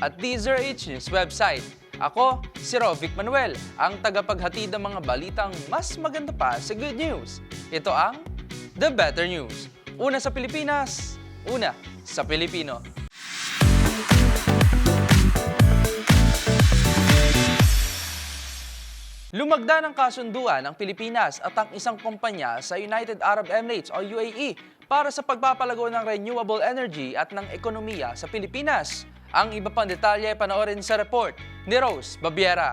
at DZRH News website. Ako, si Rovic Manuel, ang tagapaghatid ng mga balitang mas maganda pa sa good news. Ito ang The Better News. Una sa Pilipinas, una sa Pilipino. Lumagda ng kasunduan ang Pilipinas at ang isang kumpanya sa United Arab Emirates o UAE para sa pagpapalago ng renewable energy at ng ekonomiya sa Pilipinas. Ang iba pang detalye panoorin sa report ni Rose Babiera.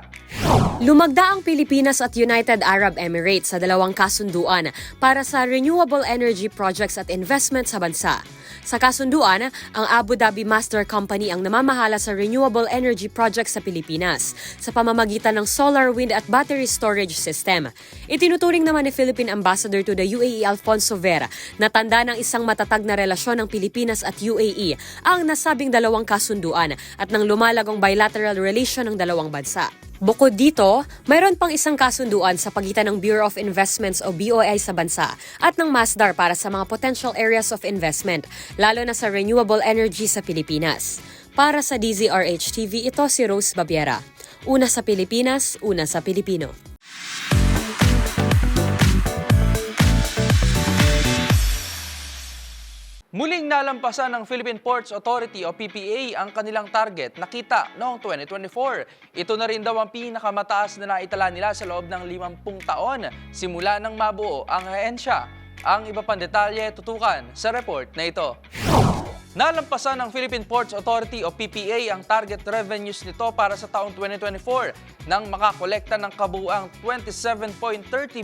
Lumagda ang Pilipinas at United Arab Emirates sa dalawang kasunduan para sa renewable energy projects at investment sa bansa. Sa kasunduan, ang Abu Dhabi Master Company ang namamahala sa renewable energy projects sa Pilipinas sa pamamagitan ng solar, wind at battery storage system. Itinuturing naman ni Philippine Ambassador to the UAE Alfonso Vera na tanda ng isang matatag na relasyon ng Pilipinas at UAE ang nasabing dalawang kasunduan at ng lumalagong bilateral relation ng dalawang bansa. Bukod dito, mayroon pang isang kasunduan sa pagitan ng Bureau of Investments o BOI sa bansa at ng MASDAR para sa mga potential areas of investment, lalo na sa renewable energy sa Pilipinas. Para sa DZRH TV, ito si Rose Babiera. Una sa Pilipinas, una sa Pilipino. Muling nalampasan ng Philippine Ports Authority o PPA ang kanilang target na kita noong 2024. Ito na rin daw ang pinakamataas na naitala nila sa loob ng 50 taon simula nang mabuo ang ahensya. Ang iba pang detalye tutukan sa report na ito. Nalampasan ng Philippine Ports Authority o PPA ang target revenues nito para sa taong 2024 nang makakolekta ng kabuuang 27.30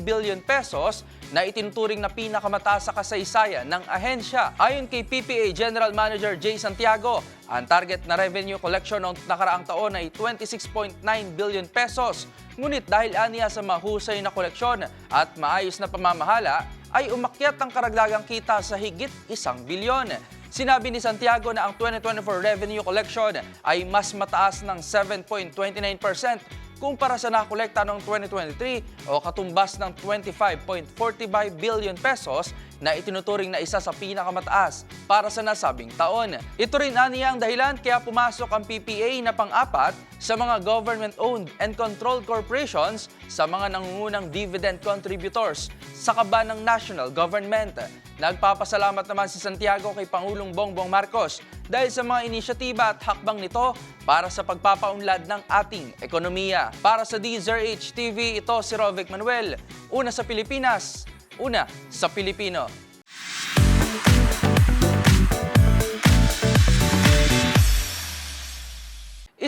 billion pesos na itinuturing na pinakamataas sa kasaysayan ng ahensya. Ayon kay PPA General Manager Jay Santiago, ang target na revenue collection noong nakaraang taon ay 26.9 billion pesos. Ngunit dahil aniya sa mahusay na koleksyon at maayos na pamamahala, ay umakyat ang karagdagang kita sa higit isang bilyon. Sinabi ni Santiago na ang 2024 revenue collection ay mas mataas ng 7.29% kumpara sa nakolekta noong 2023 o katumbas ng 25.45 billion pesos na itinuturing na isa sa pinakamataas para sa nasabing taon. Ito rin aniya ang dahilan kaya pumasok ang PPA na pang-apat sa mga government-owned and controlled corporations sa mga nangungunang dividend contributors sa kaba ng national government. Nagpapasalamat naman si Santiago kay Pangulong Bongbong Marcos dahil sa mga inisyatiba at hakbang nito para sa pagpapaunlad ng ating ekonomiya. Para sa DZRH TV, ito si Rovic Manuel. Una sa Pilipinas, una sa Pilipino.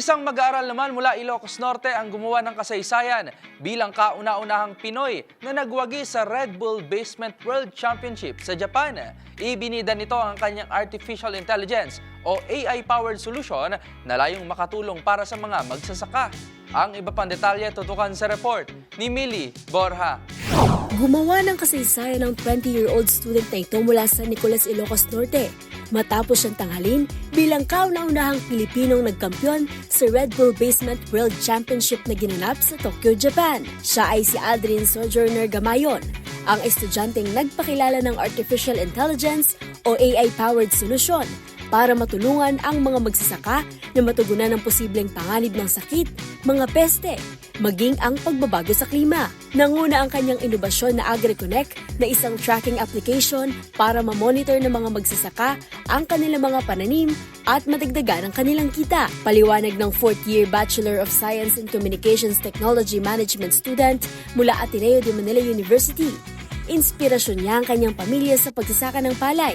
Isang mag-aaral naman mula Ilocos Norte ang gumawa ng kasaysayan bilang kauna-unahang Pinoy na nagwagi sa Red Bull Basement World Championship sa Japan. Ibinida nito ang kanyang Artificial Intelligence o AI-powered solution na layong makatulong para sa mga magsasaka. Ang iba pang detalye tutukan sa report ni Millie Borja. Gumawa ng kasaysayan ng 20-year-old student na ito mula sa Nicolas Ilocos Norte matapos siyang tanghalin bilang kauna-unahang Pilipinong nagkampiyon sa Red Bull Basement World Championship na ginanap sa Tokyo, Japan. Siya ay si Aldrin Sojourner Gamayon, ang estudyanteng nagpakilala ng Artificial Intelligence o AI-powered solution para matulungan ang mga magsasaka na matugunan ng posibleng panganib ng sakit, mga peste, maging ang pagbabago sa klima. Nanguna ang kanyang inobasyon na AgriConnect na isang tracking application para mamonitor ng mga magsasaka ang kanilang mga pananim at madagdagan ang kanilang kita. Paliwanag ng 4th year Bachelor of Science in Communications Technology Management student mula Ateneo de Manila University. Inspirasyon niya ang kanyang pamilya sa pagsasaka ng palay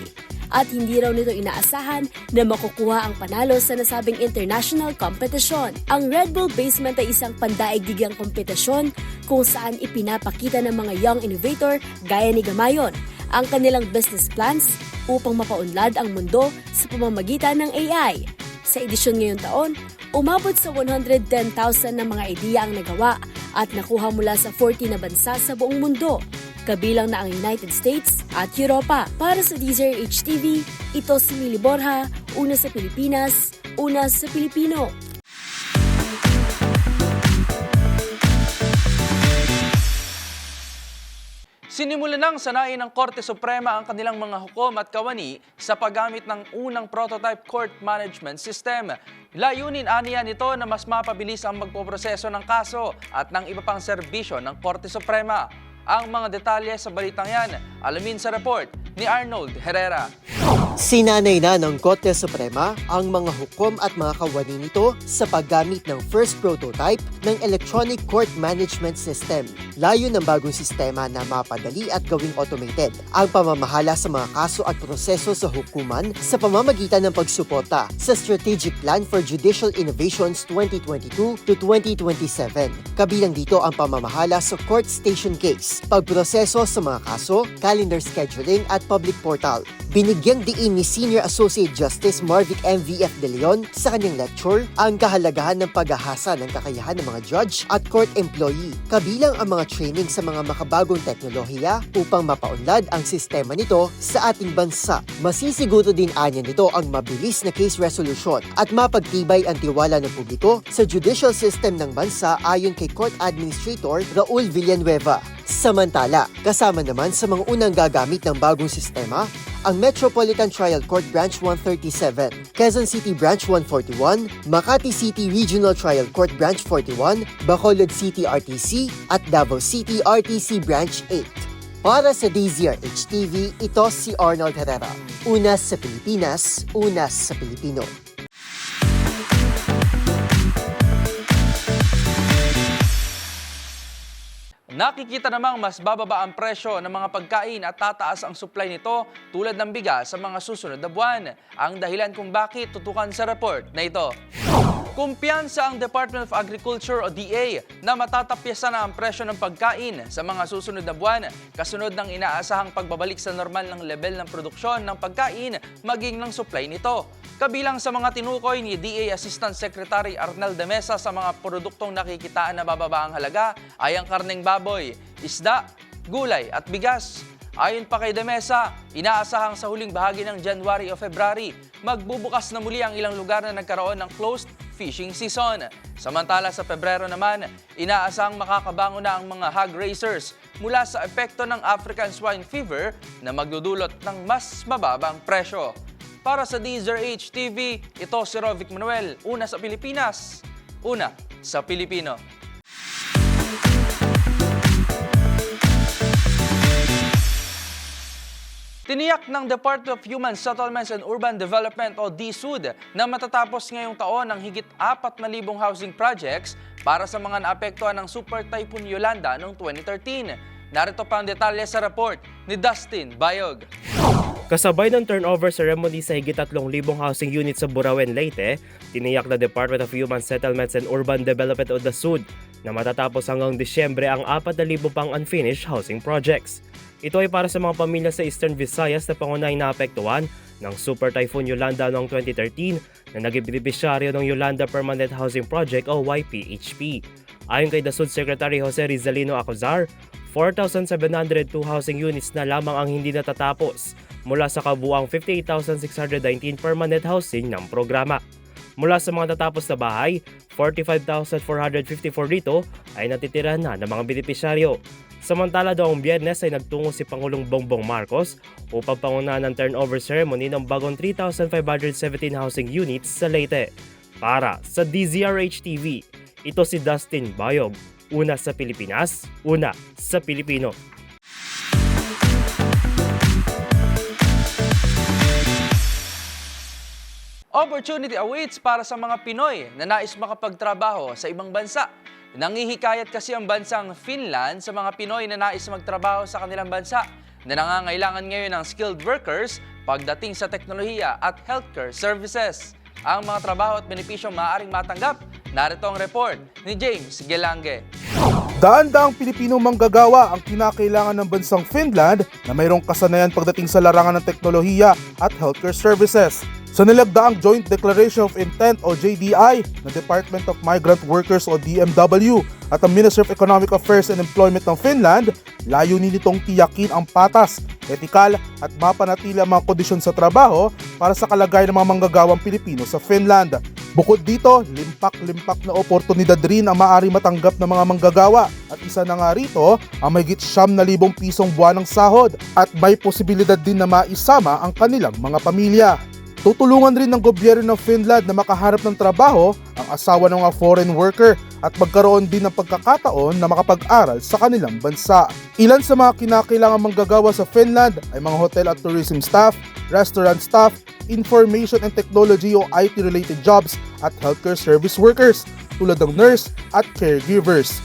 at hindi raw nito inaasahan na makukuha ang panalo sa nasabing international kompetisyon. Ang Red Bull Basement ay isang pandaigdigang kompetisyon kung saan ipinapakita ng mga young innovator gaya ni Gamayon ang kanilang business plans upang mapaunlad ang mundo sa pamamagitan ng AI. Sa edisyon ngayong taon, umabot sa 110,000 na mga ideya ang nagawa at nakuha mula sa 40 na bansa sa buong mundo kabilang na ang United States at Europa. Para sa Deezer HTV, ito si Mili Borja, una sa Pilipinas, una sa Pilipino. Sinimulan ng sanayin ng Korte Suprema ang kanilang mga hukom at kawani sa paggamit ng unang prototype court management system. Layunin aniya nito na mas mapabilis ang magpoproseso ng kaso at ng iba pang serbisyo ng Korte Suprema. Ang mga detalye sa balitang yan, alamin sa report ni Arnold Herrera. Sinanay na ng Korte Suprema ang mga hukom at mga kawani nito sa paggamit ng first prototype ng Electronic Court Management System. Layo ng bagong sistema na mapadali at gawing automated ang pamamahala sa mga kaso at proseso sa hukuman sa pamamagitan ng pagsuporta sa Strategic Plan for Judicial Innovations 2022 to 2027. Kabilang dito ang pamamahala sa court station case, pagproseso sa mga kaso, calendar scheduling at public portal. Binigyang diin ni Senior Associate Justice Marvic MVF De Leon sa kanyang lecture ang kahalagahan ng paghahasa ng kakayahan ng mga judge at court employee, kabilang ang mga training sa mga makabagong teknolohiya upang mapaunlad ang sistema nito sa ating bansa. Masisiguro din anya nito ang mabilis na case resolution at mapagtibay ang tiwala ng publiko sa judicial system ng bansa ayon kay Court Administrator Raul Villanueva. Samantala, kasama naman sa mga unang gagamit ng bagong sistema, ang Metropolitan Trial Court Branch 137, Quezon City Branch 141, Makati City Regional Trial Court Branch 41, Bacolod City RTC, at Davao City RTC Branch 8. Para sa DZRH TV, ito si Arnold Herrera. Una sa Pilipinas, una sa Pilipino. Nakikita namang mas bababa ang presyo ng mga pagkain at tataas ang supply nito tulad ng bigas sa mga susunod na buwan. Ang dahilan kung bakit tutukan sa report na ito. Kumpiyansa ang Department of Agriculture o DA na matatapyasan na ang presyo ng pagkain sa mga susunod na buwan kasunod ng inaasahang pagbabalik sa normal ng level ng produksyon ng pagkain maging ng supply nito. Kabilang sa mga tinukoy ni DA Assistant Secretary Arnel de Mesa sa mga produktong nakikitaan na bababa ang halaga ay ang karneng baboy, isda, gulay at bigas. Ayon pa kay De Mesa, inaasahang sa huling bahagi ng January o February, magbubukas na muli ang ilang lugar na nagkaroon ng closed fishing season. Samantala sa Pebrero naman, inaasahang makakabango na ang mga hog raisers mula sa epekto ng African swine fever na magdudulot ng mas mababang presyo. Para sa DZRH TV, ito si Rovic Manuel, una sa Pilipinas, una sa Pilipino. Tiniyak ng Department of Human Settlements and Urban Development o DSUD na matatapos ngayong taon ang higit 4,000 housing projects para sa mga naapektuhan ng Super Typhoon Yolanda noong 2013. Narito pa ang detalye sa report ni Dustin Bayog. Kasabay ng turnover ceremony sa higit 3,000 housing units sa Burawen, Leyte, tiniyak na Department of Human Settlements and Urban Development o DASUD na matatapos hanggang Disyembre ang 4,000 pang unfinished housing projects. Ito ay para sa mga pamilya sa Eastern Visayas na pangunahing naapektuhan ng Super Typhoon Yolanda noong 2013 na naging benepisyaryo ng Yolanda Permanent Housing Project o YPHP. Ayon kay DASUD Secretary Jose Rizalino Acozar, 4,702 housing units na lamang ang hindi natatapos mula sa kabuang 58,619 permanent housing ng programa. Mula sa mga natapos na bahay, 45,454 dito ay natitira na ng mga benepisyaryo. Samantala daw ang biyernes ay nagtungo si Pangulong Bongbong Marcos upang pangunahan ng turnover ceremony ng bagong 3,517 housing units sa Leyte. Para sa DZRH TV, ito si Dustin Bayog, Una sa Pilipinas, una sa Pilipino. Opportunity awaits para sa mga Pinoy na nais makapagtrabaho sa ibang bansa. Nangihikayat kasi ang bansang Finland sa mga Pinoy na nais magtrabaho sa kanilang bansa na nangangailangan ngayon ng skilled workers pagdating sa teknolohiya at healthcare services. Ang mga trabaho at benepisyong maaaring matanggap, narito ang report ni James Gelange. Daan-daang Pilipino manggagawa ang kinakailangan ng bansang Finland na mayroong kasanayan pagdating sa larangan ng teknolohiya at healthcare services. Sa nilagdaang Joint Declaration of Intent o JDI ng Department of Migrant Workers o DMW at ang Ministry of Economic Affairs and Employment ng Finland, layunin nitong tiyakin ang patas, etikal at mapanatili ang mga kondisyon sa trabaho para sa kalagayan ng mga manggagawang Pilipino sa Finland. Bukod dito, limpak-limpak na oportunidad rin ang maaari matanggap ng mga manggagawa at isa na nga rito ang mayigit siyam na libong pisong buwanang sahod at may posibilidad din na maisama ang kanilang mga pamilya. Tutulungan rin ng gobyerno ng Finland na makaharap ng trabaho ang asawa ng mga foreign worker at magkaroon din ng pagkakataon na makapag-aral sa kanilang bansa. Ilan sa mga kinakailangan manggagawa sa Finland ay mga hotel at tourism staff, restaurant staff, information and technology o IT-related jobs at healthcare service workers tulad ng nurse at caregivers.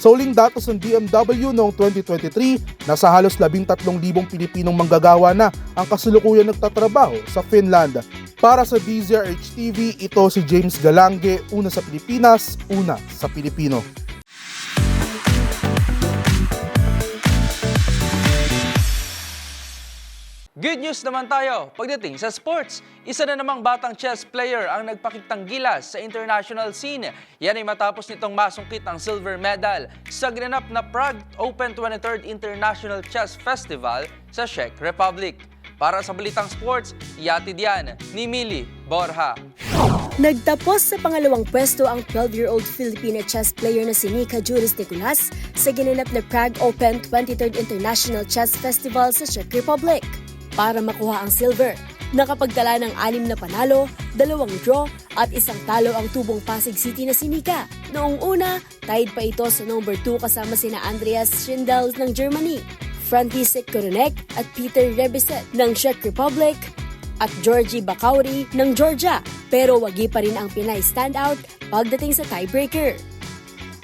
Sa uling datos ng DMW noong 2023, nasa halos 13,000 Pilipinong manggagawa na ang kasalukuyan nagtatrabaho sa Finland. Para sa DZRH TV, ito si James Galange, una sa Pilipinas, una sa Pilipino. Good news naman tayo pagdating sa sports. Isa na namang batang chess player ang nagpakitang gilas sa international scene. Yan ay matapos nitong masungkit ang silver medal sa ginanap na Prague Open 23rd International Chess Festival sa Czech Republic. Para sa Balitang Sports, iatid yan ni Mili Borja. Nagtapos sa pangalawang pwesto ang 12-year-old Filipina chess player na si Nika Juris Nicolas sa ginanap na Prague Open 23rd International Chess Festival sa Czech Republic. Para makuha ang silver, nakapagtala ng anim na panalo, dalawang draw at isang talo ang tubong Pasig City na si Nika. Noong una, tied pa ito sa number 2 kasama sina Andreas Schindel ng Germany, Frantisek Koronek at Peter Rebiset ng Czech Republic, at Georgie Bakauri ng Georgia pero wagi pa rin ang Pinay standout pagdating sa tiebreaker.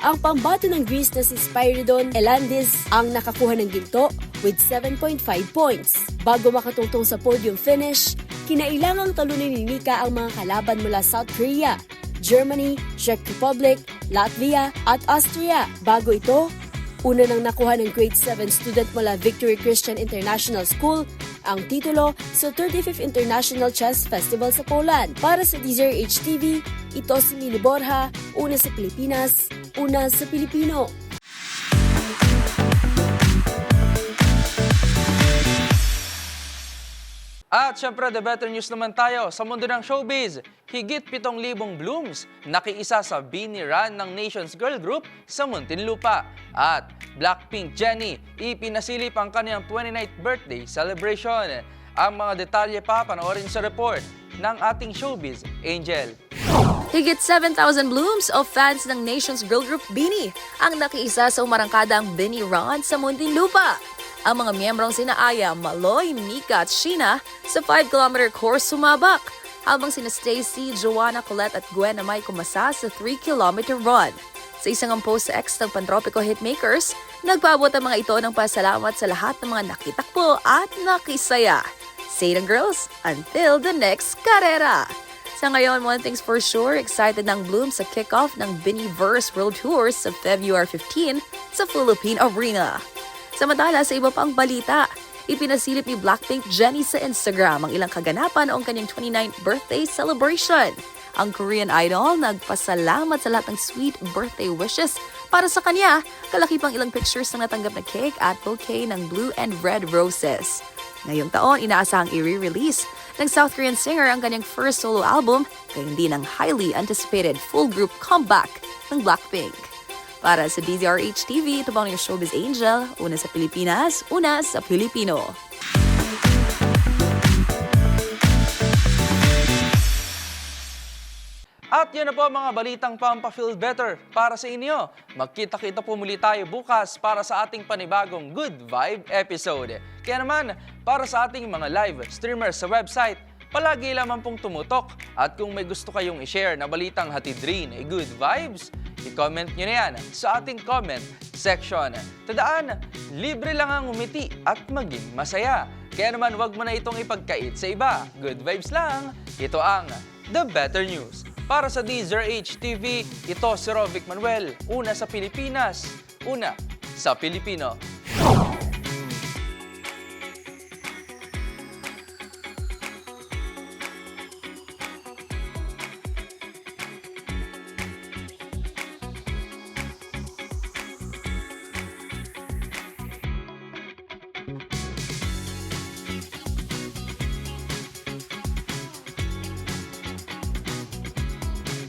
Ang pambato ng Greece na si Spyridon Elandis ang nakakuha ng ginto with 7.5 points. Bago makatungtong sa podium finish, kinailangang talunin ni Nika ang mga kalaban mula South Korea, Germany, Czech Republic, Latvia at Austria. Bago ito, una nang nakuha ng grade 7 student mula Victory Christian International School ang titulo sa 35th International Chess Festival sa Poland. Para sa DZRH TV, ito si Mili Borja, una sa Pilipinas, una sa Pilipino. At syempre, the better news naman tayo sa mundo ng showbiz. Higit 7,000 blooms nakiisa sa Bini Run ng Nations Girl Group sa Muntinlupa. At Blackpink Jenny, ipinasilip ang kanyang 29th birthday celebration. Ang mga detalye pa panoorin sa report ng ating showbiz Angel. Higit 7,000 blooms of fans ng Nations Girl Group Bini ang nakiisa sa umarangkadang Bini Run sa Muntinlupa. Ang mga miyembrong sina Aya, Maloy, Mika at Sheena sa 5-kilometer course sumabak, habang sina Stacy, Joanna, Colette at Gwen ay kumasa sa 3-kilometer run. Sa isang ang post sa X ng Pantropico Hitmakers, nagpaabot ang mga ito ng pasalamat sa lahat ng mga nakitakbo at nakisaya. Say it girls, until the next karera! Sa ngayon, one thing's for sure, excited ng Bloom sa kickoff ng Biniverse World Tour sa February 15 sa Philippine Arena. Samantala, sa iba pang balita, ipinasilip ni Blackpink Jennie sa Instagram ang ilang kaganapan noong kanyang 29th birthday celebration. Ang Korean idol nagpasalamat sa lahat ng sweet birthday wishes para sa kanya, kalaki pang ilang pictures na natanggap na cake at bouquet ng blue and red roses. Ngayong taon, inaasahang i-release ng South Korean singer ang kanyang first solo album, gayon din ang highly anticipated full group comeback ng Blackpink. Para sa DZRH TV, ito ang inyong showbiz angel, una sa Pilipinas, una sa Pilipino. At yan na po mga balitang pampa-feel better para sa inyo. Magkita-kita po muli tayo bukas para sa ating panibagong Good Vibe episode. Kaya naman, para sa ating mga live streamers sa website, palagi lamang pong tumutok. At kung may gusto kayong i-share na balitang hatid rin ay good vibes, i-comment nyo na yan sa ating comment section. Tandaan, libre lang ang umiti at maging masaya. Kaya naman wag mo na itong ipagkait sa iba. Good vibes lang. Ito ang The Better News. Para sa DZRH TV, ito si Rovic Manuel. Una sa Pilipinas, una sa Pilipino.